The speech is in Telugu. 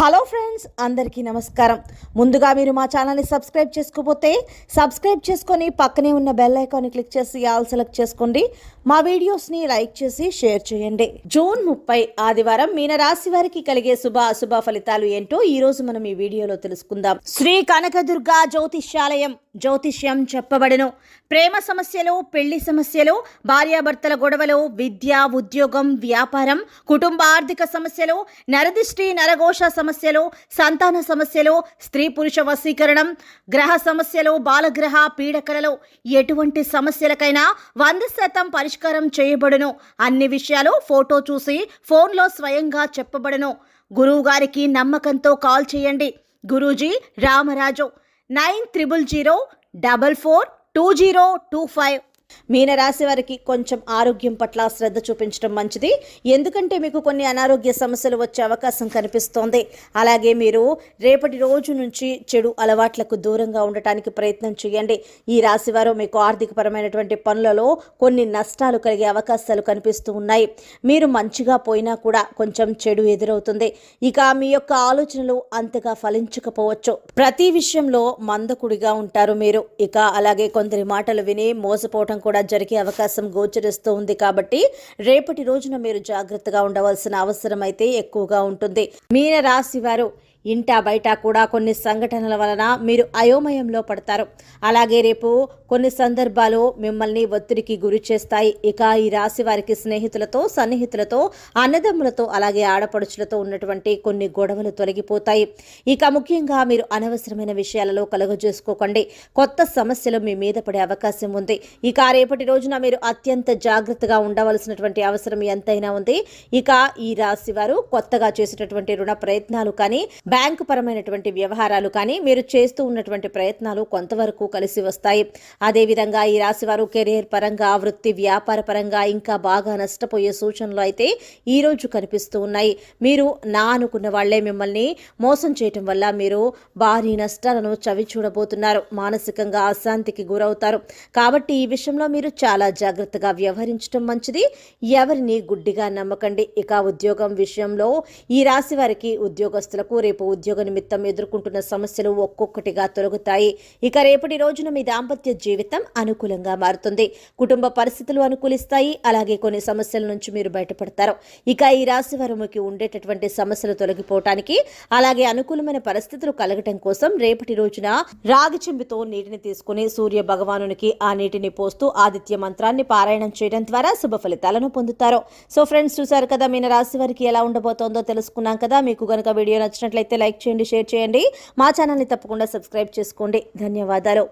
హలో ఫ్రెండ్స్ అందరికీ నమస్కారం. ముందుగా మీరు మా ఛానల్ని సబ్స్క్రైబ్ చేసుకోకపోతే సబ్స్క్రైబ్ చేసుకొని పక్కనే ఉన్న బెల్ ఐకాన్ని క్లిక్ చేసి ఆల్ సెలెక్ట్ చేసుకోండి. మా వీడియోస్ని లైక్ చేసి షేర్ చేయండి. జూన్ ముప్పై ఆదివారం మీన రాశి వారికి కలిగే శుభ అశుభ ఫలితాలు ఏంటో ఈ రోజు మనం ఈ వీడియోలో తెలుసుకుందాం. శ్రీ కనకదుర్గా జ్యోతిష్యాలయం జ్యోతిష్యం చెప్పబడను. ప్రేమ సమస్యలు పెళ్ళి సమస్యలు భార్యాభర్తల గొడవలు విద్య ఉద్యోగం వ్యాపారం కుటుంబ ఆర్థిక సమస్యలు నరదిష్టి నరఘోష సమస్యలు సంతాన సమస్యలు స్త్రీ పురుష వశీకరణం గ్రహ సమస్యలు బాలగ్రహ పీడకలలో ఎటువంటి సమస్యలకైనా వంద శాతం పరిష్కారం చేయబడును. అన్ని విషయాలు ఫోటో చూసి ఫోన్లో స్వయంగా చెప్పబడును. గురువు గారికి నమ్మకంతో కాల్ చేయండి. Guruji Ramaraju nine triple zero double four two zero two five. మీనరాశి వారికి కొంచెం ఆరోగ్యం పట్ల శ్రద్ధ చూపించడం మంచిది. ఎందుకంటే మీకు కొన్ని అనారోగ్య సమస్యలు వచ్చే అవకాశం కనిపిస్తోంది. అలాగే మీరు రేపటి రోజు నుంచి చెడు అలవాట్లకు దూరంగా ఉండటానికి ప్రయత్నం చేయండి. ఈ రాశి వారు మీకు ఆర్థికపరమైనటువంటి పనులలో కొన్ని నష్టాలు కలిగే అవకాశాలు కనిపిస్తూ ఉన్నాయి. మీరు మంచిగా పోయినా కూడా కొంచెం చెడు ఎదురవుతుంది. ఇక మీ యొక్క ఆలోచనలు అంతగా ఫలించకపోవచ్చు. ప్రతి విషయంలో మందకుడిగా ఉంటారు మీరు. ఇక అలాగే కొందరి మాటలు విని మోసపోవటం కూడా జరిగే అవకాశం గోచరిస్తూ ఉంది కాబట్టి రేపటి రోజున మీరు జాగ్రత్తగా ఉండవలసిన అవసరం అయితే ఎక్కువగా ఉంటుంది. మీన రాశి వారు ఇంటా బయట కూడా కొన్ని సంఘటనల వలన మీరు అయోమయంలో పడతారు. అలాగే రేపు కొన్ని సందర్భాలు మిమ్మల్ని ఒత్తిడికి గురి చేస్తాయి. ఇక ఈ రాశి వారికి స్నేహితులతో సన్నిహితులతో అన్నదమ్ములతో అలాగే ఆడపడుచులతో ఉన్నటువంటి కొన్ని గొడవలు తొలగిపోతాయి. ఇక ముఖ్యంగా మీరు అనవసరమైన విషయాలలో కలుగజేసుకోకండి కొత్త సమస్యలు మీ మీద పడే అవకాశం ఉంది. ఇక రేపటి రోజున మీరు అత్యంత జాగ్రత్తగా ఉండవలసినటువంటి అవసరం ఎంతైనా ఉంది. ఇక ఈ రాశి వారు కొత్తగా చేసేటటువంటి రుణ ప్రయత్నాలు కానీ బ్యాంకు పరమైనటువంటి వ్యవహారాలు కానీ మీరు చేస్తూ ఉన్నటువంటి ప్రయత్నాలు కొంతవరకు కలిసి వస్తాయి. అదేవిధంగా ఈ రాశి వారు కెరీర్ పరంగా వృత్తి వ్యాపార పరంగా ఇంకా బాగా నష్టపోయే సూచనలు అయితే ఈ రోజు కనిపిస్తూ ఉన్నాయి. మీరు నా అనుకున్న వాళ్ళే మిమ్మల్ని మోసం చేయటం వల్ల మీరు భారీ నష్టాలను చవి చూడబోతున్నారు మానసికంగా అశాంతికి గురవుతారు. కాబట్టి ఈ విషయంలో మీరు చాలా జాగ్రత్తగా వ్యవహరించడం మంచిది. ఎవరిని గుడ్డిగా నమ్మకండి. ఇక ఉద్యోగం విషయంలో ఈ రాశి వారికి ఉద్యోగస్తులకు రేపు ఉద్యోగ నిమిత్తం ఎదుర్కొంటున్న సమస్యలు ఒక్కొక్కటిగా తొలగుతాయి. ఇక రేపటి రోజున మీ దాంపత్య జీవితం అనుకూలంగా మారుతుంది. కుటుంబ పరిస్థితులు అనుకూలిస్తాయి. అలాగే కొన్ని సమస్యల నుంచి మీరు బయటపడతారు. ఇక ఈ రాశి వారికి ఉండేటటువంటి సమస్యలు తొలగిపోవటానికి అలాగే అనుకూలమైన పరిస్థితులు కలగటం కోసం రేపటి రోజున రాగి చెంబుతో నీటిని తీసుకుని సూర్య భగవానునికి ఆ నీటిని పోస్తూ ఆదిత్య మంత్రాన్ని పారాయణం చేయడం ద్వారా శుభ ఫలితాలను పొందుతారు. సో ఫ్రెండ్స్ చూశారు కదా మీన రాశి వారికి ఎలా ఉండబోతోందో తెలుసుకున్నాం కదా. మీకు గనక వీడియో నచ్చినట్లయితే నచ్చినట్లయితే లైక్ చేయండి షేర్ చేయండి. మా ఛానల్ని తప్పకుండా సబ్స్క్రైబ్ చేసుకోండి. ధన్యవాదాలు.